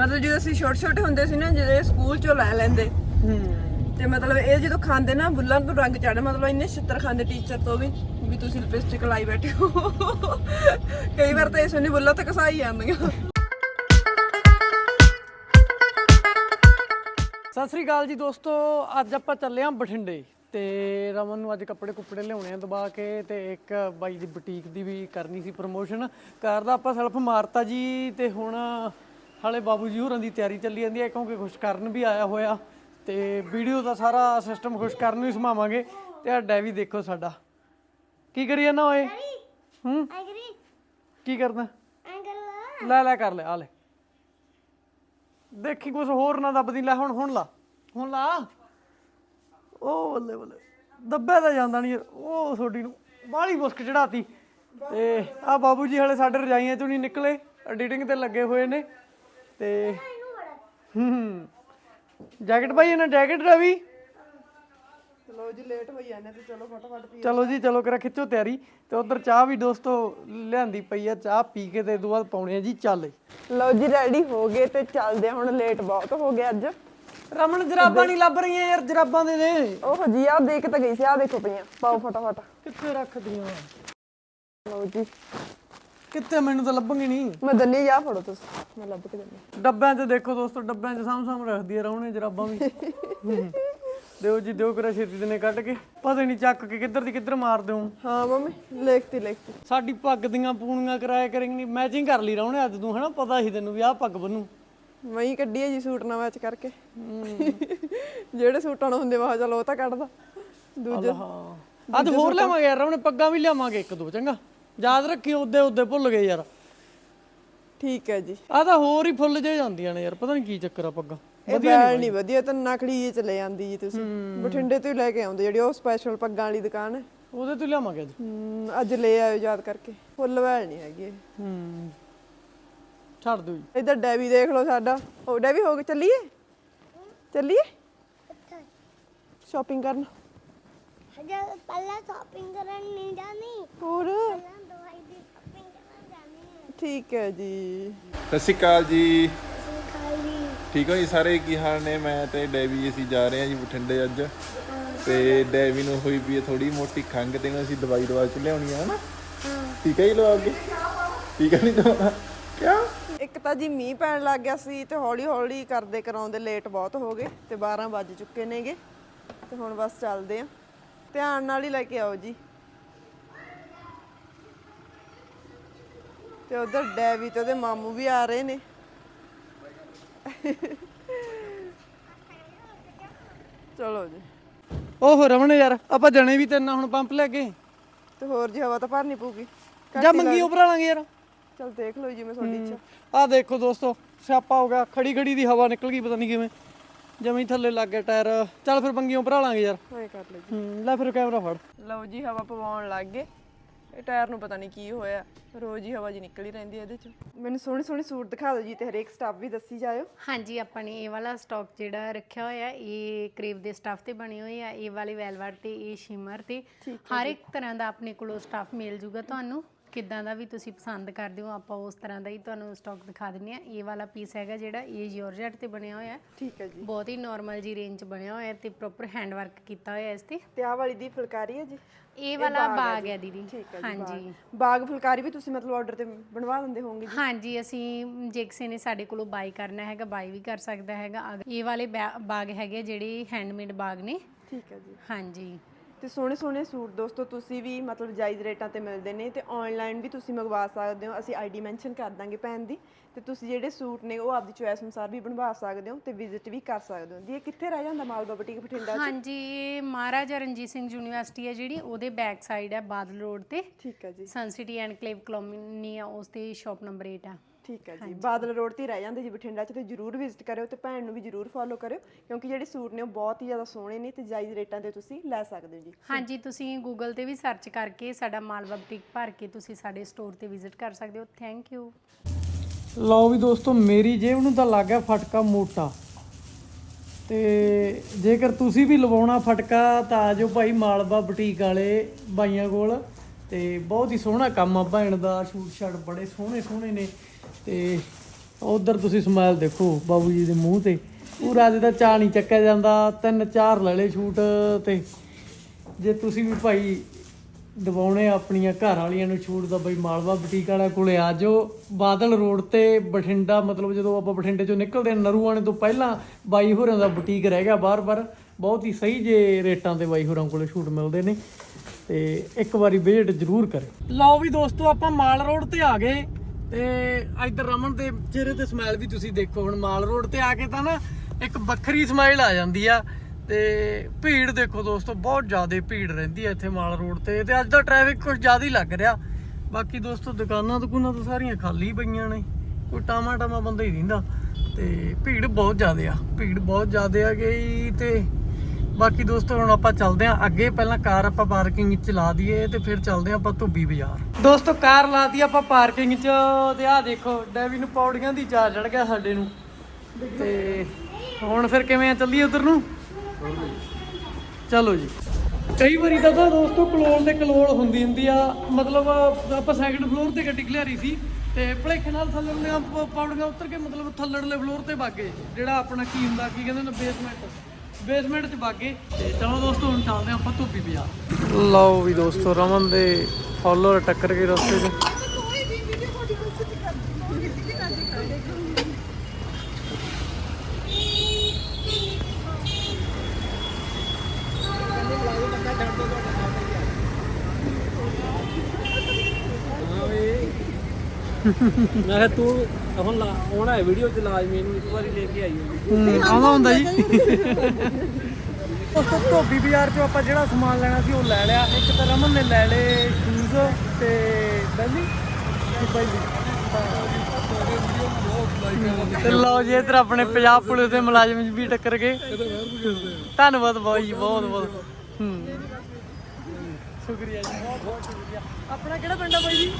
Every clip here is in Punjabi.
ਮਤਲਬ ਜਦੋਂ ਅਸੀਂ ਛੋਟੇ ਛੋਟੇ ਹੁੰਦੇ ਸੀ ਨਾ ਜਿਹੜੇ ਸਕੂਲ ਚੋਂ ਲੈ ਲੈਂਦੇ। ਹੂੰ। ਤੇ ਮਤਲਬ ਇਹ ਜਦੋਂ ਖਾਂਦੇ ਨਾ ਬੁੱਲਾਂ ਨੂੰ ਰੰਗ ਚੜ੍ਹ ਮਤਲਬ ਇੰਨੇ ਛਿੱਤਰ ਖਾਂਦੇ ਟੀਚਰ ਤੋਂ ਵੀ ਵੀ ਤੁਸੀਂ ਲਿਪਸਟਿਕ ਲਾਈ ਬੈਠੇ ਹੋ। ਕਈ ਵਾਰ ਤਾਂ ਇਸ ਨੂੰ ਬੁੱਲਾਂ ਤੇ ਕਸਾਈ ਜਾਂਦੀਆਂ। ਸਤਿ ਸ੍ਰੀ ਅਕਾਲ ਜੀ ਦੋਸਤੋ ਅੱਜ ਆਪਾਂ ਚੱਲੇ ਆਂ ਬਠਿੰਡੇ। ਤੇ ਰਮਨ ਨੂੰ ਅੱਜ ਕੱਪੜੇ ਕੁੱਪੜੇ ਲਿਆਉਣੇ ਆ ਦਬਾ ਕੇ ਤੇ ਇੱਕ ਬਾਈ ਦੀ ਬੁਟੀਕ ਦੀ ਵੀ ਕਰਨੀ ਸੀ ਪ੍ਰਮੋਸ਼ਨ ਕਾਰ ਦਾ ਆਪਾਂ ਸੈਲਫ ਮਾਰਤਾ ਜੀ ਤੇ ਹੁਣ ਹਾਲੇ ਬਾਬੂ ਜੀ ਹੋਰਾਂ ਦੀ ਤਿਆਰੀ ਚੱਲੀ ਜਾਂਦੀ ਹੈ ਕਿਉਂਕਿ ਖੁਸ਼ ਕਰਨ ਵੀ ਆਇਆ ਹੋਇਆ ਤੇ ਵੀਡੀਓ ਦਾ ਸਾਰਾ ਸਿਸਟਮ ਖੁਸ਼ ਕਰਨ ਨੂੰ ਹੀ ਸਮਾਵਾਂਗੇ ਤੇ ਆ ਡੈਵੀ ਦੇਖੋ ਸਾਡਾ। ਕੀ ਕਰੀ ਜਾਂਦਾ ਓਏ? ਹੂੰ? ਐਗਰੀ ਕੀ ਕਰਦਾ? ਐਂਗਲ ਲੈ ਲੈ ਕਰ ਲੈ ਆ ਲੈ। ਦੇਖੀ ਕੁਝ ਹੋਰ ਨਾ ਦੱਬਦੀ ਲੈ ਹੁਣ ਹੁਣ ਲਾ। ਹੁਣ ਲਾ। ਉਹ ਬੱਲੇ ਬੱਲੇ। ਦੱਬਿਆ ਤਾਂ ਜਾਂਦਾ ਨਹੀਂ ਉਹ ਤੁਹਾਡੀ ਨੂੰ ਬਾਹਲੀ ਮੁਸਕ ਚੜਾਤੀ ਤੇ ਆ ਬਾਬੂ ਜੀ ਹਲੇ ਸਾਡੇ ਰਜਾਈਆਂ ਚੋਂ ਨਹੀਂ ਨਿਕਲੇ ਐਡੀਟਿੰਗ ਤੇ ਲੱਗੇ ਹੋਏ ਨੇ। ਤੇ ਹੂੰ। ਜੈਕਟ ਭਾਈ ਇਹਨਾਂ ਜੈਕਟ ਰਵੀ? ਚਲੋ ਜੀ ਲੇਟ ਹੋਈ ਜਾਂਦੇ ਤੇ ਚਲੋ ਫਟਾਫਟ ਪੀ ਚਲੋ ਜੀ ਚਲੋ ਕਰਾ ਖਿੱਚੋ ਤਿਆਰੀ। ਤੇ ਉਧਰ ਚਾਹ ਵੀ ਦੋਸਤੋ ਲਿਆਂਦੀ ਪਈ ਆ ਚਾਹ ਪੀ ਕੇ ਤੇ ਬਾਅਦ ਪਾਉਣੇ ਆ ਜੀ ਚੱਲ। ਲਓ ਜੀ ਰੈਡੀ ਹੋ ਗਏ ਤੇ ਚੱਲਦੇ ਆ ਹੁਣ ਲੇਟ ਬਹੁਤ ਹੋ ਗਿਆ ਅੱਜ। ਰਮਨ ਜਰਾਬਾਂ ਨਹੀਂ ਲੱਭ ਰਹੀਆਂ ਯਾਰ ਜਰਾਬਾਂ ਦੇ ਦੇ। ਉਹ ਜੀ ਆ ਦੇਖ ਤਾਂ ਗਈ ਸੀ ਆ ਦੇਖੋ ਪਈਆਂ। ਪਾਓ ਫਟਾਫਟ। ਕਿੱਥੇ ਰੱਖਦੀਆਂ? ਲਓ ਜੀ। ਕਿੱਥੇ ਮੈਨੂੰ ਤਾਂ ਲੱਭਣਗੇ ਨਹੀਂ? ਮੈਂ ਦੰਨੀ ਜਾ ਫੜੋ ਤੁਸੀਂ। ਮੈਂ ਲੱਭ ਕੇ ਦਿੰਦੀ ਡੱਬਿਆਂ 'ਚ ਦੇਖੋ ਦੋਸਤੋ ਡੱਬਿਆਂ 'ਚ ਸਾਂਭ ਸਾਂਭ ਰੱਖਦੀ ਆ ਰਹੁਣੇ ਜਰਾਬਾਂ ਵੀ। ਹੂੰ। ਦਿਓ ਜੀ ਦਿਓ ਕਰਾ ਛੇਤੀ ਦੇ ਨੇ ਕੱਢ ਕੇ। ਪਤਾ ਨਹੀਂ ਚੱਕ ਕੇ ਕਿੱਧਰ ਦੀ ਕਿੱਧਰ ਮਾਰ ਦਿਓ ਹਾਂ ਮੰਮੀ ਲਿਖਤੀ ਲਿਖਤੀ। ਸਾਡੀ ਪੱਗ ਦੀਆਂ ਪੂਣੀਆਂ ਕਰਾਇਆ ਕਰੇਂਗੀ ਮੈਚਿੰਗ ਕਰ ਲਈ ਰਹੁਣੇ ਅੱਜ ਤੂੰ ਹਨਾ? ਪਤਾ ਸੀ ਤੈਨੂੰ ਵੀ ਆਹ ਪੱਗ ਬੰਨੂ। ਮੈਂ ਹੀ ਕੱਢੀ ਹੈ ਜੀ ਸੂਟ ਨਾਲ ਮੈਚ ਕਰਕੇ। ਜਿਹੜੇ ਸੂਟਾਂ ਨਾਲ ਹੁੰਦੇ ਵਾ ਚਲੋ ਉਹ ਤਾਂ ਕੱਢਦਾ। ਦੂਜੇ ਹਾਂ। ਅੱਜ ਹੋਰ ਲਿਆਵਾਂਗੇ ਯਾਰ ਰਹੁਣੇ ਪੱਗਾਂ ਵੀ ਲਿਆਵਾਂਗੇ ਇੱਕ ਦੋ ਚੰਗਾ। ਯਾਦ ਰੱਖੀ ਉਹਦੇ ਉਹਦੇ ਭੁੱਲ ਗਏ ਯਾਰ। ਠੀਕ ਹੈ ਜੀ। ਆਹ ਤਾਂ ਹੋਰ ਹੀ ਫੁੱਲ ਜੇ ਜਾਂਦੀਆਂ ਨੇ ਯਾਰ ਪਤਾ ਨਹੀਂ ਕੀ ਚੱਕਰ ਆ ਪੱਗਾਂ। ਇਹ ਬੈਲ ਨਹੀਂ ਵਧੀਆ ਤਾਂ ਨਖੜੀ ਜੇ ਚਲੇ ਜਾਂਦੀ ਜੀ ਤੁਸੀਂ। ਬਠਿੰਡੇ ਤੋਂ ਹੀ ਲੈ ਕੇ ਆਉਂਦੇ ਜਿਹੜੀ ਉਹ ਸਪੈਸ਼ਲ ਪੱਗਾਂ ਵਾਲੀ ਦੁਕਾਨ ਹੈ। ਉਹਦੇ ਤੋਂ ਹੀ ਲਿਆਵਾਂਗੇ ਅੱਜ। ਹਮ, ਅੱਜ ਲੈ ਆਇਓ ਯਾਦ ਕਰਕੇ। ਫੁੱਲ ਵੈਲ ਨਹੀਂ ਹੈਗੀ ਇਹ। ਹੂੰ। ਛੱਡ ਦਿਓ ਜੀ। ਇੱਧਰ ਡੈਵੀ ਦੇਖ ਲਓ ਸਾਡਾ। ਉਹ ਡੈਵੀ ਹੋ ਕੇ ਚੱਲੀਏ? ਚੱਲੀਏ? ਸ਼ਾਪਿੰਗ ਕਰਨ। ਹਜੇ ਪਹਿਲਾਂ ਸ਼ਾਪਿੰਗ ਕਰਨ ਨਹੀਂ ਜਾਣੀ। ਹੋਰ? ਪਹਿਲਾਂ ਦਵਾਈ ਦੀ ਸ਼ਾਪਿੰਗ ਕਰਨ ਜਾਣੀ ਹੈ ਠੀਕ ਹੈ ਜੀ। ਸਤਿ ਸ਼੍ਰੀ ਅਕਾਲ ਜੀ। ਠੀਕ ਹੋ ਜੀ ਸਾਰੇ? ਕੀ ਹਾਲ ਨੇ? ਮੈਂ ਤੇ ਡੈਵੀ ਅਸੀਂ ਜਾ ਰਹੇ ਹਾਂ ਜੀ ਬਠਿੰਡੇ ਅੱਜ। ਤੇ ਡੈਵੀ ਨੂੰ ਹੋਈ ਵੀ ਥੋੜੀ ਮੋਟੀ ਖੰਗ ਤੇ ਨੂੰ ਅਸੀਂ ਦਵਾਈ ਦਵਾ ਚ ਲਿਆਉਣੀ ਆ। ਹਨਾ ਠੀਕ ਹੈ ਜੀ ਲਵਾਓਗੇ ਠੀਕ ਹੈ ਨਹੀਂ ਦਵਾ ਕਿਆ? ਇੱਕ ਤਾਂ ਜੀ ਮੀਂਹ ਪੈਣ ਲੱਗ ਗਿਆ ਸੀ ਤੇ ਹੌਲੀ ਹੌਲੀ ਕਰਦੇ ਕਰਾਉਂਦੇ ਲੇਟ ਬਹੁਤ ਹੋ ਗਏ ਤੇ 12 ਵੱਜ ਚੁੱਕੇ ਨੇਗੇ। ਤੇ ਹੁਣ ਬਸ ਚੱਲਦੇ ਆ ਧਿਆਨ ਨਾਲ ਹੀ ਲੈ ਕੇ ਆਓ ਜੀ। ਤੇ ਉਧਰ ਡੈਵੀ ਤੇ ਉਹਦੇ ਮਾਮੂ ਵੀ ਆ ਰਹੇ ਨੇ। ਚਲੋ ਜੀ। ਓਹ ਰਮਣ ਯਾਰ ਆਪਾਂ ਜਣੇ ਵੀ ਤੇਨਾਂ ਹੁਣ ਪੰਪ ਲੈ ਕੇ। ਤੇ ਹੋਰ ਜੀ ਹਵਾ ਤਾਂ ਭਰਨੀ ਪਊਗੀ। ਜਾਂ ਮੰਗੀ ਉਪਰਾ ਲਾਂਗੇ ਯਾਰ। ਚਲ ਦੇਖ ਲਓ ਜੀ ਮੈਂ ਤੁਹਾਡੀ ਇੱਛਾ। ਆਹ ਦੇਖੋ ਦੋਸਤੋ ਸਿਆਪਾ ਹੋ ਗਿਆ ਖੜੀ ਖੜੀ ਦੀ ਹਵਾ ਨਿਕਲ ਗਈ ਪਤਾ ਨਹੀਂ ਕਿਵੇਂ। ਜਮੀ ਥੱਲੇ ਲੱਗ ਗਿਆ ਟਾਇਰ। ਚੱਲ ਫਿਰ ਬੰਗੀਆਂ ਉਪਰਾ ਲਾਂਗੇ ਯਾਰ। ਹੋਏ ਕਰ ਲਓ ਹੂੰ ਲੈ ਫਿਰ ਕੈਮਰਾ ਫੜ। ਲਓ ਜੀ ਹਵਾ ਪਵਾਉਣ ਲੱਗ ਗਏ। ਇਹ ਟਾਇਰ ਨੂੰ ਪਤਾ ਨਹੀਂ ਕੀ ਹੋਇਆ। ਰੋਜ਼ ਹੀ ਹਵਾ ਜੀ ਨਿਕਲ ਰਹਿੰਦੀ ਹੈ ਇਹਦੇ ਚ। ਮੈਨੂੰ ਸੋਹਣੇ ਸੋਹਣੇ ਸੂਟ ਦਿਖਾ ਦਿਓ ਜੀ ਤੇ ਹਰੇਕ ਸਟਾਫ ਵੀ ਦੱਸੀ ਜਾਇਓ। ਹਾਂਜੀ ਆਪਾਂ ਨੇ ਇਹ ਵਾਲਾ ਸਟਾਕ ਜਿਹੜਾ ਰੱਖਿਆ ਹੋਇਆ ਇਹ ਕਰੀਬ ਦੇ ਸਟਾਫ ਤੇ ਬਣੇ ਹੋਏ ਆ। ਇਹ ਵਾਲੇ ਵੈਲਵਟ ਤੇ ਇਹ ਸ਼ਿਮਰ ਤੇ। ਹਰ ਇੱਕ ਤਰ੍ਹਾਂ ਦਾ ਆਪਣੇ ਕੋਲੋਂ ਸਟਾਫ ਮਿਲ ਜੂਗਾ ਤੁਹਾਨੂੰ। ਕਿੱਦਾਂ ਦਾ ਵੀ ਤੁਸੀਂ ਪਸੰਦ ਕਰਦੇ ਹੋ ਆਪਾਂ ਉਸ ਤਰ੍ਹਾਂ ਦਾ ਹੀ ਤੁਹਾਨੂੰ ਸਟਾਕ ਦਿਖਾ ਦਿੰਨੇ ਆ ਇਹ ਵਾਲਾ ਪੀਸ ਹੈਗਾ ਜਿਹੜਾ ਇਹ ਜਾਰਜਟ ਤੇ ਬਣਿਆ ਹੋਇਆ। ਹੈ ਠੀਕ ਹੈ ਜੀ। ਬਹੁਤ ਹੀ ਨਾਰਮਲ ਜੀ ਰੇਂਜ ਚ ਬਣਿਆ ਹੋਇਆ ਤੇ ਪ੍ਰੋਪਰ ਹੈਂਡ ਵਰਕ ਕੀਤਾ ਹੋਇਆ ਇਸ ਤੇ। ਤੇ ਆਹ ਵਾਲੀ ਦੀ ਫੁਲਕਾਰੀ ਹੈ ਜੀ। ਇਹ ਵਾਲਾ ਬਾਗ ਹੈ ਦੀਦੀ। ਠੀਕ ਹੈ ਜੀ ਹਾਂਜੀ। ਬਾਗ। ਫੁਲਕਾਰੀ ਵੀ ਤੁਸੀਂ ਮਤਲਬ ਆਰਡਰ ਤੇ ਬਣਵਾ ਦਿੰਦੇ ਹੋਵੋਗੇ ਜੀ? ਹਾਂਜੀ ਅਸੀਂ ਜੇ ਕਿਸੇ ਨੇ ਸਾਡੇ ਕੋਲੋਂ ਬਾਈ ਕਰਨਾ ਹੈਗਾ ਬਾਈ ਵੀ ਕਰ ਸਕਦਾ ਹੈਗਾ। ਇਹ ਵਾਲੇ ਬੈ- ਬਾਗ ਹੈਗੇ ਜਿਹੜੇ ਹੈਂਡਮੇਡ ਬਾਗ ਨੇ। ਠੀਕ ਹੈ ਜੀ। ਹਾਂਜੀ। ਤੇ ਸੋਹਣੇ ਸੋਹਣੇ ਸੂਟ ਦੋਸਤੋ ਤੁਸੀਂ ਵੀ ਮਤਲਬ ਜਾਇਜ਼ ਰੇਟਾਂ ਤੇ ਮਿਲਦੇ ਨੇ ਤੇ ਆਨਲਾਈਨ ਵੀ ਤੁਸੀਂ ਮੰਗਵਾ ਸਕਦੇ ਹੋ ਅਸੀਂ ਆਈਡੀ ਮੈਂਸ਼ਨ ਕਰ ਦਾਂਗੇ ਭੈਣ ਦੀ। ਤੇ ਤੁਸੀਂ ਜਿਹੜੇ ਸੂਟ ਨੇ ਉਹ ਆਪਦੀ ਚੁਆਇਸ ਅਨੁਸਾਰ ਵੀ ਬਣਵਾ ਸਕਦੇ ਹੋ ਤੇ ਵਿਜ਼ਿਟ ਵੀ ਕਰ ਸਕਦੇ ਹੋ। ਜੀ ਇਹ ਕਿੱਥੇ ਰਹਿ ਜਾਂਦਾ ਮਾਲਵਾ ਬੁਟੀਕ ਬਠਿੰਡਾ ਚ? ਹਾਂਜੀ ਇਹ ਮਹਾਰਾਜਾ ਰਣਜੀਤ ਸਿੰਘ ਯੂਨੀਵਰਸਿਟੀ ਹੈ ਜਿਹੜੀ ਉਹਦੇ ਬੈਕ ਸਾਈਡ ਹੈ ਬਾਦਲ ਰੋਡ ਤੇ। ਠੀਕ ਹੈ ਜੀ। ਸਨ ਸਿਟੀ ਐਨਕਲੇਵ ਕਲੋਨੀ ਆ ਉਸ ਤੇ ਸ਼ਾਪ ਨੰਬਰ 8 ਆ। ਠੀਕ ਹੈ ਜੀ ਬਾਦਲ ਰੋਡ ਤੇ ਹੀ ਰਹਿ ਜਾਂਦੇ ਜੀ ਬਠਿੰਡਾ ਚ ਤੇ ਜਰੂਰ ਵਿਜ਼ਿਟ ਕਰਿਓ ਤੇ ਭੈਣ ਨੂੰ ਵੀ ਜਰੂਰ ਫੋਲੋ ਕਰਿਓ ਕਿਉਂਕਿ ਜਿਹੜੇ ਸੂਟ ਨੇ ਉਹ ਬਹੁਤ ਹੀ ਜ਼ਿਆਦਾ ਸੋਹਣੇ ਨੇ ਤੇ ਜਾਇਜ਼ ਰੇਟਾਂ ਤੇ ਤੁਸੀਂ ਲੈ ਸਕਦੇ ਹੋ ਜੀ। ਹਾਂਜੀ ਤੁਸੀਂ ਗੂਗਲ ਤੇ ਵੀ ਸਰਚ ਕਰਕੇ ਸਾਡਾ ਮਾਲਵਾ ਬੁਟੀਕ ਭਰ ਕੇ ਤੁਸੀਂ ਸਾਡੇ ਸਟੋਰ ਤੇ ਵਿਜ਼ਿਟ ਕਰ ਸਕਦੇ ਹੋ। ਥੈਂਕ ਯੂ ਲਓ ਵੀ ਦੋਸਤੋ ਮੇਰੀ ਜੇਬ ਨੂੰ ਤਾਂ ਲੱਗ ਗਿਆ ਫਟਕਾ ਮੋਟਾ। ਤੇ ਜੇਕਰ ਤੁਸੀਂ ਵੀ ਲਵਾਉਣਾ ਫਟਕਾ ਤਾਂ ਆਜੋ ਭਾਈ ਮਾਲਵਾ ਬੁਟੀਕ ਵਾਲੇ ਬਾਈਆਂ ਕੋਲ। ਤੇ ਬਹੁਤ ਹੀ ਸੋਹਣਾ ਕੰਮ ਆ ਭੈਣ ਦਾ ਸ਼ੂਟ ਸ਼ਾਟ ਬੜੇ ਸੋਹਣੇ ਸੋਹਣੇ ਨੇ। ਤੇ ਉਧਰ ਤੁਸੀਂ ਸਮਾਈਲ ਦੇਖੋ ਬਾਬੂ ਜੀ ਦੇ ਮੂੰਹ ਤੇ। ਪੂਰਾ ਅੱਜ ਦਾ ਚਾਹ ਨਹੀਂ ਚੱਕਿਆ ਜਾਂਦਾ ਤਿੰਨ ਚਾਰ ਲੈ ਲਏ ਛੂਟ ਤੇ। ਜੇ ਤੁਸੀਂ ਵੀ ਭਾਈ ਦਿਵਾਉਣੇ ਆਪਣੀਆਂ ਘਰ ਵਾਲੀਆਂ ਨੂੰ ਛੂਟ ਦਾ ਬਈ ਮਾਲਵਾ ਬੁਟੀਕ ਵਾਲਾ ਕੋਲੇ ਆ ਜਾਓ। ਬਾਦਲ ਰੋਡ ਤੇ ਬਠਿੰਡਾ ਮਤਲਬ ਜਦੋਂ ਆਪਾਂ ਬਠਿੰਡੇ ਚੋਂ ਨਿਕਲਦੇ ਹਾਂ, ਨਰੂਆਣੇ ਤੋਂ ਪਹਿਲਾਂ ਬਾਈ ਹੋਰਾਂ ਦਾ ਬੁਟੀਕ ਰਹਿ ਗਿਆ ਬਾਹਰ ਬਾਰ ਬਹੁਤ ਹੀ ਸਹੀ ਜੇ ਰੇਟਾਂ ਤੇ ਬਾਈ ਹੋਰਾਂ ਕੋਲੇ ਛੂਟ ਮਿਲਦੇ ਨੇ। ਤੇ ਇੱਕ ਵਾਰੀ ਵਿਜ਼ਿਟ ਜ਼ਰੂਰ ਕਰੇ ਲਓ ਵੀ ਦੋਸਤੋ ਆਪਾਂ ਮਾਲ ਰੋਡ ਤੇ ਆ ਗਏ। ਤੇ ਇੱਧਰ ਰਮਨ ਦੇ ਚਿਹਰੇ ਤੇ ਸਮਾਈਲ ਵੀ ਤੁਸੀਂ ਦੇਖੋ, ਹੁਣ ਮਾਲ ਰੋਡ ਤੇ ਆ ਕੇ ਤਾਂ ਨਾ ਇੱਕ ਵੱਖਰੀ ਸਮਾਈਲ ਆ ਜਾਂਦੀ ਆ। ਤੇ ਭੀੜ ਦੇਖੋ ਦੋਸਤੋ, ਬਹੁਤ ਜ਼ਿਆਦਾ ਭੀੜ ਰਹਿੰਦੀ ਆ ਇੱਥੇ ਮਾਲ ਰੋਡ ਤੇ। ਤੇ ਅੱਜ ਦਾ ਟ੍ਰੈਫਿਕ ਕੁਝ ਜ਼ਿਆਦਾ ਹੀ ਲੱਗ ਰਿਹਾ। ਬਾਕੀ ਦੋਸਤੋ, ਦੁਕਾਨਾਂ ਦੁਕਾਨਾਂ ਤਾਂ ਸਾਰੀਆਂ ਖਾਲੀ ਪਈਆਂ ਨੇ। ਕੋਈ ਟਾਮਾ ਟਾਮਾ ਬੰਦਾ ਹੀ ਰਹਿੰਦਾ ਤੇ ਭੀੜ ਬਹੁਤ ਜ਼ਿਆਦਾ ਆ। ਭੀੜ ਬਹੁਤ ਜ਼ਿਆਦਾ ਆ ਗਈ ਤੇ ਬਾਕੀ ਦੋਸਤੋ, ਹੁਣ ਆਪਾਂ ਚੱਲਦੇ ਆਂ ਅੱਗੇ। ਪਹਿਲਾਂ ਕਾਰ ਆਪਾਂ ਪਾਰਕਿੰਗ 'ਚ ਲਾ ਦਈਏ ਤੇ ਫਿਰ ਚੱਲਦੇ ਆਂ ਆਪਾਂ ਧੋਬੀ ਬਾਜ਼ਾਰ। ਦੋਸਤੋ, ਕਾਰ ਲਾ ਆਪਾਂ ਪਾਰਕਿੰਗ 'ਚ ਤੇ ਆਹ ਦੇਖੋ, ਡੈਵੀ ਨੂੰ ਪੌੜੀਆਂ ਦੀ ਚਾਰ ਚੜ ਗਿਆ ਸਾਡੇ ਨੂੰ। ਤੇ ਹੁਣ ਫਿਰ ਕਿਵੇਂ ਆ? ਚੱਲੀਏ ਉਧਰ ਨੂੰ? ਚਲੋ ਜੀ। ਕਈ ਵਾਰੀ ਤਾਂ ਦੋਸਤੋ, ਕਲੋਲ ਦੇ ਕਲੋਲ ਹੁੰਦੀ ਹੁੰਦੀ ਆ। ਮਤਲਬ ਆਪਾਂ ਸੈਕੰਡ ਫਲੋਰ ਤੇ ਗੱਡੀ ਖਲਿਆਰੀ ਸੀ ਤੇ ਭਲੇਖੇ ਨਾਲ ਥੱਲੜੀਆਂ ਪ- ਪੌੜੀਆਂ ਉਤਰ ਕੇ ਮਤਲਬ ਥੱਲੜਲੇ ਫਲੋਰ ਤੇ ਬਾਗੇ ਜਿਹੜਾ ਆਪਣਾ ਕੀ ਹੁੰਦਾ, ਕੀ ਕਹਿੰਦੇ ਨੇ ਬੇਸਮੈਂਟ ਬੇਸਮੈਂਟ 'ਚ ਬਾਗੇ ਤੇ ਚਲੋ ਦੋਸਤੋ, ਹੁਣ ਚੱਲਦੇ ਆਪਾਂ ਧੋਬੀ ਬਾਜ਼ਾਰ। ਲਓ ਵੀ ਦੋਸਤੋ, ਰਮਨ ਦੇ ਫਾਲੋਅਰ ਟੱਕਰ ਗਏ ਰਸਤੇ 'ਚ। ਮੈਂ ਕਿਹਾ ਤੂੰ ਹੁਣ ਲਾ ਆਉਣਾ ਹੈ ਵੀਡੀਓ ਚ ਲਾਜ਼ਮੀ ਇਹਨੂੰ ਇੱਕ ਵਾਰੀ ਲੈ ਕੇ ਆਈਓ ਆਉਂਦਾ ਹੁੰਦਾ ਜੀ। ਉਸ ਤੋਂ ਧੋਬੀ ਬਾਜ਼ਾਰ ਚੋਂ ਆਪਾਂ ਜਿਹੜਾ ਸਮਾਨ ਲੈਣਾ ਸੀ ਉਹ ਲੈ ਲਿਆ। ਇੱਕ ਤਾਂ ਰਮਨ ਨੇ ਲੈ ਲਏ ਸ਼ੂਜ਼ ਤੇ ਬੈਲੀ। ਬੈਲੀ। ਤੇ ਲਓ ਜੀ, ਇਧਰ ਆਪਣੇ ਪੰਜਾਬ ਪੁਲਿਸ ਦੇ ਮੁਲਾਜ਼ਮ ਵੀ ਟੱਕਰ ਗਏ। ਧੰਨਵਾਦ ਬਾਈ ਜੀ, ਬਹੁਤ ਬਹੁਤ। ਹੂੰ। ਸ਼ੁਕਰੀਆ ਜੀ। ਬਹੁਤ ਬਹੁਤ ਸ਼ੁਕਰੀਆ ਆਪਣਾ ਕਿਹੜਾ ਪਿੰਡ ਆ ਬਾਈ ਜੀ?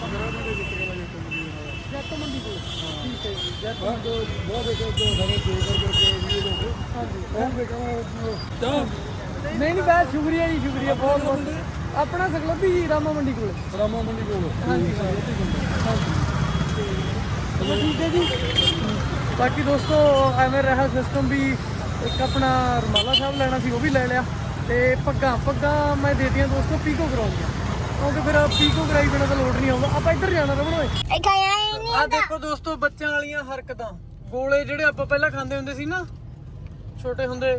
ਜੱਟ ਮੰਡੀ ਕੋਲ ਠੀਕ ਹੈ ਜੀ ਜੱਟ ਮੰਡੀ ਨਹੀਂ ਨਹੀਂ ਬਸ ਸ਼ੁਕਰੀਆ ਜੀ ਸ਼ੁਕਰੀਆ ਬਹੁਤ ਬਹੁਤ। ਆਪਣਾ ਸਗਲਬੀ ਜੀ ਰਾਮਾ ਮੰਡੀ ਕੋਲ। ਰਾਮਾ ਮੰਡੀ ਕੋਲ। ਹਾਂਜੀ ਹਾਂਜੀ। ਚਲੋ ਠੀਕ ਹੈ ਜੀ? ਬਾਕੀ ਦੋਸਤੋ ਐਵੇਂ ਰਿਹਾ ਸਿਸਟਮ ਵੀ ਇੱਕ ਆਪਣਾ ਰਮਾਲਾ ਸਾਹਿਬ ਲੈਣਾ ਸੀ ਉਹ ਵੀ ਲੈ ਲਿਆ। ਤੇ ਪੱਗਾਂ ਪੱਗਾਂ ਮੈਂ ਦੇਤੀਆਂ ਦੋਸਤੋ ਪੀਕੋ ਕਰਾਉਂਦੀਆਂ ਕਿਉਂਕਿ ਫਿਰ ਪੀਕੋ ਕਰਾਈ ਬਿਨਾਂ ਤਾਂ ਲੋਡ ਨਹੀਂ ਆਉਂਦਾ। ਆਪਾਂ ਇੱਧਰ ਜਾਣਾ ਰਮਣ ਓਏ। ਇਹ ਖਾਇਆ ਹੀ ਨਹੀਂ ਆ ਦੇਖੋ ਦੋਸਤੋ ਬੱਚਿਆਂ ਵਾਲੀਆਂ ਹਰਕਤਾਂ। ਗੋਲੇ ਜਿਹੜੇ ਆਪਾਂ ਪਹਿਲਾਂ ਖਾਂਦੇ ਹੁੰਦੇ ਸੀ ਨਾ ਛੋਟੇ ਹੁੰਦੇ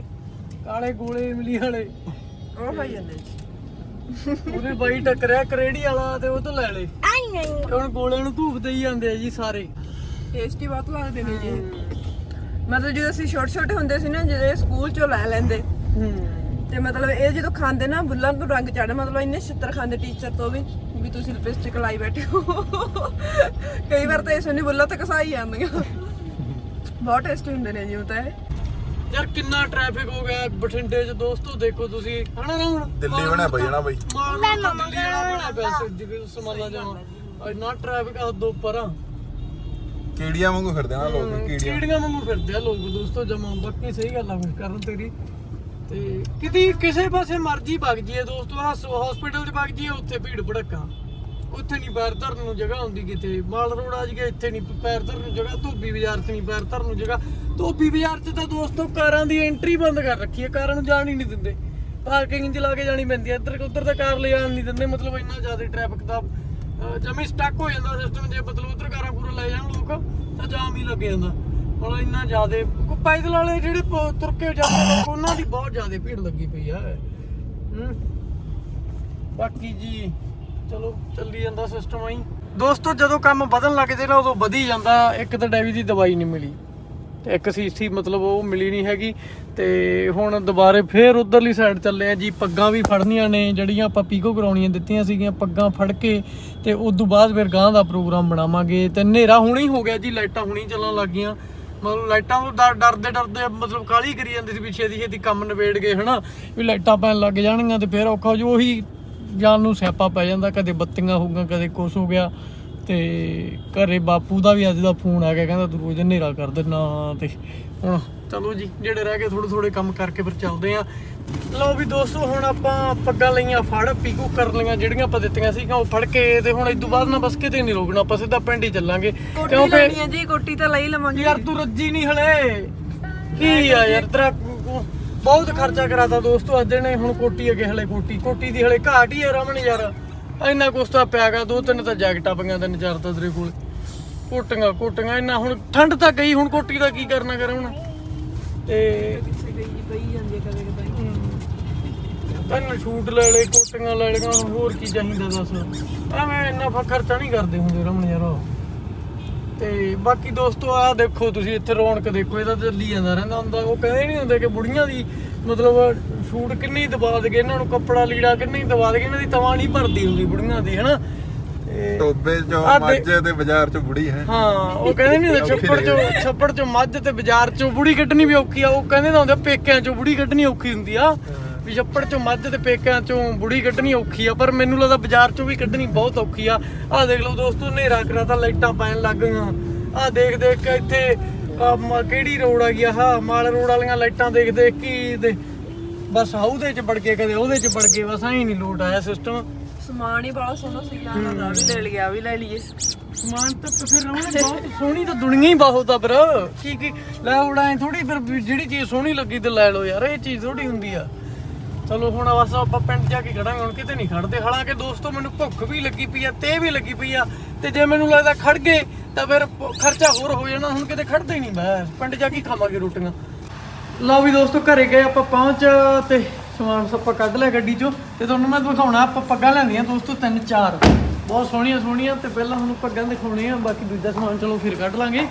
ਕਾਲੇ ਗੋਲੇ ਇਮਲੀ ਵਾਲੇ। ਉਹ ਭਾਈ ਜਾਂਦੇ ਉਹਦੇ ਬਾਈ ਟੱਕਰਿਆ ਕਰੇੜੀ ਵਾਲਾ ਤੇ ਉਹ ਤੋਂ ਲੈ ਲਏ। ਆਈ ਨਹੀਂ ਤੇ ਹੁਣ ਗੋਲੇ ਨੂੰ ਧੂਫ ਦੇਈ ਜਾਂਦੇ ਆ ਜੀ ਸਾਰੇ। ਟੇਸਟੀ ਬਹੁਤ ਲੱਗਦੇ ਨੇ ਜੀ। ਮਤਲਬ ਜਦੋਂ ਅਸੀਂ ਛੋਟੇ ਛੋਟੇ ਹੁੰਦੇ ਸੀ ਨਾ ਜਿਹੜੇ ਸਕੂਲ ਚੋਂ ਲੈ ਲੈਂਦੇ। ਹੂੰ। ਤੇ ਮਤਲਬ ਇਹ ਜਦੋਂ ਖਾਂਦੇ ਨਾ ਬੁੱਲਾਂ ਨੂੰ ਰੰਗ ਚੜ੍ਹ ਮਤਲਬ ਇੰਨੇ ਛਿੱਤਰ ਖਾਂਦੇ ਟੀਚਰ ਤੋਂ ਵੀ ਵੀ ਤੁਸੀਂ ਲਿਪਸਟਿਕ ਲਾਈ ਬੈਠੇ ਹੋ। ਕਈ ਵਾਰ ਤਾਂ ਇਸ ਨੂੰ ਬੁੱਲਾਂ ਤੇ ਕਸਾਈ ਜਾਂਦੀਆਂ। ਬਹੁਤ ਟੇਸਟੀ ਹੁੰਦੇ ਨੇ ਜੀ ਉਹ ਤਾਂ ਇਹ। ਯਾਰ ਕਿੰਨਾ ਟ੍ਰੈਫਿਕ ਹੋ ਗਿਆ ਬਠਿੰਡੇ 'ਚ ਦੋਸਤੋ ਦੇਖੋ ਤੁਸੀਂ। ਹਨਾ ਨਾ ਹੁਣ? ਦਿੱਲੀ ਬਣਿਆ ਬਈ ਨਾ ਬਈ? ਮੈਂ ਮਮਾ ਬਣਿਆ ਪਿਆ ਸੀ ਜਿਵੇਂ ਸਮਾਲਾ ਜਾਵਾਂ ਇੰਨਾ ਟ੍ਰੈਫਿਕ ਆ ਦੋ ਪਰਾਂ ਕੀੜੀਆਂ ਵਾਂਗੂ ਫਿਰਦੇ ਆ ਨਾ ਲੋਕ ਕੀੜੀਆਂ। ਕੀੜੀਆਂ ਵਾਂਗੂ ਫਿਰਦੇ ਆ ਲੋਕ ਦੋਸਤੋ ਜਮਾ ਬਾਕੀ ਸਹੀ ਗੱਲ ਆ ਕਰਨ ਤੇਰੀ। ਤੇ ਕਿਤੇ ਕਿਸੇ ਪਾਸੇ ਮਰਜ਼ੀ ਵਗ ਜੀਏ ਦੋਸਤੋ ਹਸਪੀਟਲ 'ਚ ਵਗ ਜੀਏ ਉੱਥੇ ਭੀੜ ਭੜੱਕਾ। ਉੱਥੇ ਨਹੀਂ ਪੈਰ ਧਰਨ ਨੂੰ ਜਗ੍ਹਾ ਹੁੰਦੀ ਕਿਤੇ। ਮਾਲ ਰੋਡ ਆ ਜਗੇ ਇੱਥੇ ਨਹੀਂ ਪੈਰ ਧਰਨ ਨੂੰ ਜਗ੍ਹਾ ਧੋਬੀ ਬਾਜ਼ਾਰ 'ਚ ਨਹੀਂ ਪੈਰ ਧਰਨ ਨੂੰ ਜਗ੍ਹਾ। ਧੋਬੀ ਬਾਜ਼ਾਰ 'ਚ ਤਾਂ ਦੋਸਤੋ ਕਾਰਾਂ ਦੀ ਐਂਟਰੀ ਬੰਦ ਕਰ ਰੱਖੀ ਹੈ ਕਾਰਾਂ ਨੂੰ ਜਾਣ ਹੀ ਨਹੀਂ ਦਿੰਦੇ। ਪਾਰਕਿੰਗ 'ਚ ਲਾ ਕੇ ਜਾਣੀ ਪੈਂਦੀ ਹੈ ਇੱਧਰ ਉੱਧਰ ਤਾਂ ਕਾਰ ਲੈ ਜਾਣ ਨਹੀਂ ਦਿੰਦੇ ਮਤਲਬ ਇੰਨਾ ਜ਼ਿਆਦਾ ਟ੍ਰੈਫਿਕ ਦਾ ਜਮੀ ਸਟਕ ਹੋ ਜਾਂਦਾ ਸਿਸਟਮ ਜੇ ਮਤਲਬ ਉੱਧਰ ਕਾਰਾਂ ਪੂਰਾ ਲੈ ਜਾਣ ਲੋਕ ਤਾਂ ਜਾਮ ਹੀ ਲੱਗ ਜਾਂਦਾ। ਹੁਣ ਇੰਨਾ ਜ਼ਿਆਦਾ, ਕੋ ਪੈਦਲ ਵਾਲੇ ਜਿਹੜੇ ਪ- ਤੁਰ ਕੇ ਜਾਂਦੇ ਲੋਕ ਉਹਨਾਂ ਦੀ ਬਹੁਤ ਜ਼ਿਆਦਾ ਭੀੜ ਲੱਗੀ ਪਈ ਆ। ਹੂੰ। ਬਾਕੀ ਜੀ, ਚਲੋ, ਚੱਲੀ ਜਾਂਦਾ ਸਿਸਟਮ ਆਈ। ਦੋਸਤੋ, ਜਦੋਂ ਕੰਮ ਵਧਣ ਲੱਗ ਨਾ, ਉਦੋਂ ਵਧੀ ਜਾਂਦਾ। ਇੱਕ ਤਾਂ ਡੈਵੀ ਦੀ ਦਵਾਈ ਨਹੀਂ ਮਿਲੀ। ਤੇ ਇੱਕ ਸੀਸੀ, ਮਤਲਬ ਉਹ ਮਿਲੀ ਨਹੀਂ ਹੈਗੀ। ਤੇ ਹੁਣ ਦੁਬਾਰੇ ਫੇਰ ਉਧਰਲੀ ਸਾਈਡ ਚੱਲੇ ਆ ਜੀ। ਪੱਗਾਂ ਵੀ ਫੜਨੀਆਂ ਨੇ, ਜਿਹੜੀਆਂ ਆਪਾਂ ਪੀਕੋ ਕਰਾਉਣੀਆਂ ਦਿੱਤੀਆਂ ਸੀਗੀਆਂ, ਪੱਗਾਂ ਫੜ ਕੇ। ਤੇ ਉਸ ਤੋਂ ਬਾਅਦ ਫਿਰ ਗਾਂ ਦਾ ਪ੍ਰੋਗਰਾਮ ਬਣਾਵਾਂਗੇ। ਤੇ ਹਨੇਰਾ ਹੁਣੀ ਹੋ ਗਿਆ ਜੀ, ਲਾਈਟਾਂ ਹੁਣੀ ਚੱਲਣ ਲੱਗ ਗਈਆਂ। ਮਤਲਬ ਲਾਈਟਾਂ ਤੋਂ ਡਰ- ਡਰਦੇ ਡਰਦੇ ਮਤਲਬ ਕਾਲੀ ਕਰੀ ਜਾਂਦੀ ਸੀ ਵੀ ਛੇਤੀ ਛੇਤੀ ਕੰਮ ਨਿਬੇੜ ਗਏ, ਹਨਾ? ਵੀ ਲਾਈਟਾਂ ਪੈਣ ਲੱਗ ਜਾਣਗੀਆਂ ਤੇ ਫਿਰ ਔਖਾ ਜੋ, ਉਹੀ ਜਾਨ ਨੂੰ ਸਿਆਪਾ ਪੈ ਜਾਂਦਾ, ਕਦੇ ਬੱਤੀਆਂ ਹੋਊਗਾ ਕਦੇ ਕੁਛ ਹੋ ਗਿਆ ਤੇ ਘਰੇ ਬਾਪੂ ਦਾ ਵੀ ਅੱਜ ਦਾ ਫੋਨ ਆ ਗਿਆ, ਕਹਿੰਦਾ ਤੂੰ ਰੋਜ਼ ਹਨੇਰਾ ਕਰ ਦੇਣਾ ਤੇ ਹੁਣ ਚਲੋ ਜੀ ਜਿਹੜੇ ਰਹਿ ਗਏ ਥੋੜੇ ਥੋੜੇ ਕੰਮ ਕਰਕੇ ਫਿਰ ਚੱਲਦੇ ਆ ਲਓ ਵੀ ਦੋਸਤੋ ਹੁਣ ਆਪਾਂ ਪੱਗਾਂ ਲਈਆਂ ਫੜ ਪੀਕੂ ਕਰ ਲਈਆਂ ਜਿਹੜੀਆਂ ਆਪਾਂ ਦਿੱਤੀਆਂ ਸੀਗੀਆਂ ਉਹ ਫੜ ਕੇ ਤੇ ਹੁਣ ਤੋਂ ਬਾਅਦ ਨਾ ਬਸ ਕਿਤੇ ਨਹੀਂ ਰੋਕਣਾ ਆਪਾਂ ਸਿੱਧਾ ਪਿੰਡ ਹੀ ਚੱਲਾਂਗੇ। ਕਿਉਂਕਿ ਜੀ ਕੋਟੀ ਤਾਂ ਲਈ ਲਵਾਂਗੇ। ਯਾਰ ਤੂੰ ਰੱਜੀ ਨਹੀਂ ਹਲੇ। ਕੀ ਆ ਯਾਰ ਤੇਰਾ ਬਹੁਤ ਖਰਚਾ ਕਰਾਤਾ ਦੋਸਤੋ ਅੱਜ ਨੇ ਹੁਣ ਕੋਟੀ ਅਗੇ ਹਲੇ ਕੋਟੀ ਕੋਟੀ ਦੀ ਹਲੇ ਘਾਟ ਹੀ ਆ ਰਮਨ ਯਾਰ। ਇੰਨਾ ਕੁਛ ਤਾਂ ਪਿਆਗਾ ਦੋ ਤਿੰਨ ਤਾਂ ਜੈਕਟਾਂ ਪਈਆਂ ਤਿੰਨ ਚਾਰ ਤਾਂ ਤੇਰੇ ਕੋਲ। ਕੋਟੀਆਂ ਕੋਟੀਆਂ ਇੰਨਾ ਹੁਣ ਠੰਡ ਤਾਂ ਗਈ ਹੁਣ ਕੋਟੀ ਦਾ ਕੀ ਕਰਨਾ ਕਰ ਹੁਣ? ਤੇ ਤੈਨੂੰ ਸ਼ੂਟ ਲੈ ਲੈ ਕੋਟੀਆਂ ਲੈ ਲਈਆਂ ਹੁਣ ਹੋਰ ਕੀ ਚਾਹੀਦਾ ਦੱਸ? ਐਵੇਂ ਇੰਨਾ ਫ- ਖਰਚਾ ਨਹੀਂ ਕਰਦੇ ਹੁੰਦੇ ਰਮਨ ਯਾਰ ਤੇ ਬਾਕੀ ਦੋਸਤੋ ਆ ਦੇਖੋ ਤੁਸੀਂ ਇੱਥੇ ਰੌਣਕ ਦੇਖੋ ਇਹਦਾ ਚੱਲੀ ਜਾਂਦਾ ਰਹਿੰਦਾ ਹੁੰਦਾ। ਉਹ ਕਹਿੰਦੇ ਨਹੀਂ ਹੁੰਦੇ ਕਿ ਬੁੜੀਆਂ ਦੀ ਮਤਲਬ ਸ਼ੂਟ ਕਿੰਨੀ ਦਬਾ ਦਗੇ, ਇਹਨਾਂ ਨੂੰ ਕੱਪੜਾ ਲੀੜਾ ਕਿੰਨੀ ਦਬਾ ਦਗੇ, ਇਹਨਾਂ ਦੀ ਤਵਾ ਨਹੀਂ ਭਰਦੀ ਹੁੰਦੀ ਬੁੜੀਆਂ ਦੀ, ਹਨਾ? ਤੇ ਟੋਬੇ ਚੋਂ ਦੇ- ਮੱਝ ਤੇ ਬਾਜ਼ਾਰ ਚੋਂ ਬੁੜੀ ਹੈ। ਹਾਂ ਉਹ ਕਹਿੰਦੇ ਨਹੀਂ ਹੁੰਦੇ ਛੱਪੜ ਚੋਂ ਛੱਪੜ ਚੋਂ ਮੱਝ ਤੇ ਬਾਜ਼ਾਰ ਚੋਂ ਬੁੜੀ ਕੱਢਣੀ ਵੀ ਔਖੀ ਆ। ਉਹ ਕਹਿੰਦੇ ਤਾਂ ਹੁੰਦੇ ਆ, ਪੇਕਿਆਂ ਚੋਂ ਬੁੜੀ ਕੱਢਣੀ ਔਖੀ ਹੁੰਦੀ ਆ। ਵੀ ਛੱਪੜ ਚੋਂ ਮੱਝ ਤੇ ਪੇਕਿਆਂ ਚੋਂ ਬੁੜੀ ਕੱਢਣੀ ਔਖੀ ਆ ਪਰ ਮੈਨੂੰ ਲੱਗਦਾ ਬਾਜ਼ਾਰ ਚੋਂ ਵੀ ਕੱਢਣੀ ਬਹੁਤ ਔਖੀ ਆ। ਆਹ ਦੇਖ ਲਓ ਦੋਸਤੋ ਹਨੇਰਾ ਕਰਾਤਾ ਲਾਈਟਾਂ ਪੈਣ ਲੱਗ ਗਈਆਂ। ਆਹ ਦੇਖ ਦੇਖ ਕੇ ਇੱਥੇ ਆਹ ਮ- ਕਿਹੜੀ ਰੋਡ ਆ ਗਿਆ ਹਾਂ ਮਾਲ ਰੋਡ ਵਾਲੀਆਂ ਲਾਈਟਾਂ ਦੇਖ ਦੇਖ ਕੀ ਤੇ ਬਸ ਆਹ ਉਹਦੇ ਚ ਵੜ ਕੇ ਕਦੇ ਉਹਦੇ ਚ ਵੜ ਕੇ ਬਸ ਐਂ ਨਹੀਂ ਲੋਟ ਆਇਆ ਸਿਸਟਮ ਸਮਾਨ ਹੀ ਬੜਾ ਸੋਹਣਾ ਸੀ ਯਾਰ ਦਾ ਵੀ ਲੈ ਲਿਆ ਵੀ ਲੈ ਲਈਏ। ਸਮਾਨ ਤਾਂ ਫਿਰ ਰਮਣ ਬਹੁਤ ਸੋਹਣੀ ਤਾਂ ਦੁਨੀਆ ਹੀ ਬਹੁਤ ਆ ਫਿਰ ਕੀ ਕੀ ਲੈ ਉਡਾਏ ਥੋੜੀ ਫਿਰ ਵੀ ਜਿਹੜੀ ਚੀਜ਼ ਸੋਹਣੀ ਲੱਗੀ ਤੇ ਲੈ ਲਓ ਯਾਰ ਇਹ ਚੀਜ਼ ਥੋੜੀ ਹੁੰਦੀ ਆ। ਚਲੋ ਹੁਣ ਬਸ ਆਪਾਂ ਪਿੰਡ ਜਾ ਕੇ ਖੜਾਂਗੇ ਹੁਣ ਕਿਤੇ ਨਹੀਂ ਖੜਦੇ। ਹਾਲਾਂਕਿ ਦੋਸਤੋ ਮੈਨੂੰ ਭੁੱਖ ਵੀ ਲੱਗੀ ਪਈ ਆ ਤੇ ਵੀ ਲੱਗੀ ਪਈ ਆ। ਤੇ ਜੇ ਮੈਨੂੰ ਲੱਗਦਾ ਖੜ ਗਏ ਤਾਂ ਫਿਰ ਖਰਚਾ ਹੋਰ ਹੋ ਜਾਣਾ ਹੁਣ ਕਿਤੇ ਖੜਦੇ ਹੀ ਨਹੀਂ ਮੈਂ। ਪਿੰਡ ਜਾ ਕੇ ਖਾਵਾਂਗੇ ਰੋਟੀਆਂ। ਲਓ ਵੀ ਦੋਸਤੋ ਘਰੇ ਗਏ ਆਪਾਂ ਪਹੁੰਚ ਤੇ ਸਮਾਨ ਸੱਪਾ ਕੱਢ ਲਿਆ ਗੱਡੀ ਚੋਂ ਤੇ ਤੁਹਾਨੂੰ ਮੈਂ ਦਿਖਾਉਣਾ ਆਪਾਂ ਪੱਗਾਂ ਲੈਂਦੀਆਂ ਦੋਸਤੋ ਤਿੰਨ ਚਾਰ। ਬਹੁਤ ਸੋਹਣੀਆਂ ਸੋਹਣੀਆਂ ਤੇ ਪਹਿਲਾਂ ਤੁਹਾਨੂੰ ਪੱਗਾਂ ਦਿਖਾਉਣੇ ਆ ਬਾਕੀ ਦੂਜਾ ਸਮਾਨ ਚਲੋ ਫਿਰ ਕੱਢ ਲਾਂਗੇ।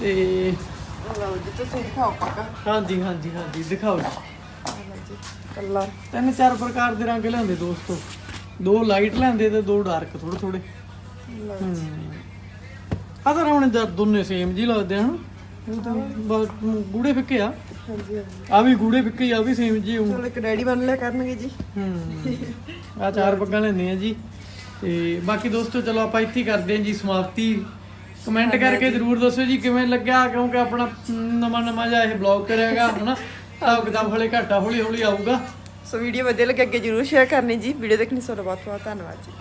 ਤੇ ਲਓ ਜੀ ਤੁਸੀਂ ਦਿਖਾਓ ਪੱਕਾ ਹਾਂਜੀ ਹਾਂਜੀ ਹਾਂਜੀ ਦਿਖਾਓ ਜੀ। ਕਲਰ ਤਿੰਨ ਚਾਰ ਪ੍ਰਕਾਰ ਦੇ ਰੰਗ ਲਿਆਂਦੇ ਦੋਸਤੋ। ਦੋ ਲਾਈਟ ਲਿਆਂਦੇ ਤੇ ਦੋ ਡਾਰਕ ਥੋੜੇ ਥੋੜੇ ਆ ਤਾਂ ਹੁਣ ਜਦ ਦੋਨੇ ਸੇਮ ਜੀ ਲੱਗਦੇ ਹਨ? ਉਹ ਤਾਂ ਬਸ ਗੂੜੇ ਫਿੱਕੇ ਆ। ਹਾਂਜੀ ਆ ਵੀ ਗੂੜੇ ਫਿੱਕੇ ਹੀ ਆ ਵੀ ਸੇਮ ਜੀ ਚਲੋ ਇੱਕ ਡੈਡੀ ਬਣ ਲਿਆ ਕਰਨਗੇ ਜੀ। ਹੂੰ। ਆ ਚਾਰ ਪੱਗਾਂ ਲੈਂਦੇ ਆ ਜੀ। ਤੇ ਬਾਕੀ ਦੋਸਤੋ ਚਲੋ ਆਪਾਂ ਇੱਥੇ ਹੀ ਕਰਦੇ ਹਾਂ ਜੀ ਸਮਾਪਤੀ। ਕਮੈਂਟ ਕਰਕੇ ਜਰੂਰ ਦੱਸਿਓ ਜੀ ਕਿਵੇਂ ਲੱਗਿਆ ਕਿਉਂਕਿ ਆਪਣਾ ਨਵਾਂ ਨਵਾਂ ਜਿਹਾ ਇਹ ਬਲੌਗ ਕਰਿਆਗਾ ਹਨਾ। ਆ ਕਿਤਾਬ ਹਲੇ ਘਾਟਾ ਹੌਲੀ ਹੌਲੀ ਆਊਗਾ। ਸੋ ਵੀਡੀਓ ਵਧੀਆ ਲੱਗੇ ਅੱਗੇ ਜਰੂਰ ਸ਼ੇਅਰ ਕਰਨੀ ਜੀ। ਵੀਡੀਓ ਦੇਖਣੀ ਤੁਹਾਡਾ ਬਹੁਤ ਬਹੁਤ ਧੰਨਵਾਦ ਜੀ।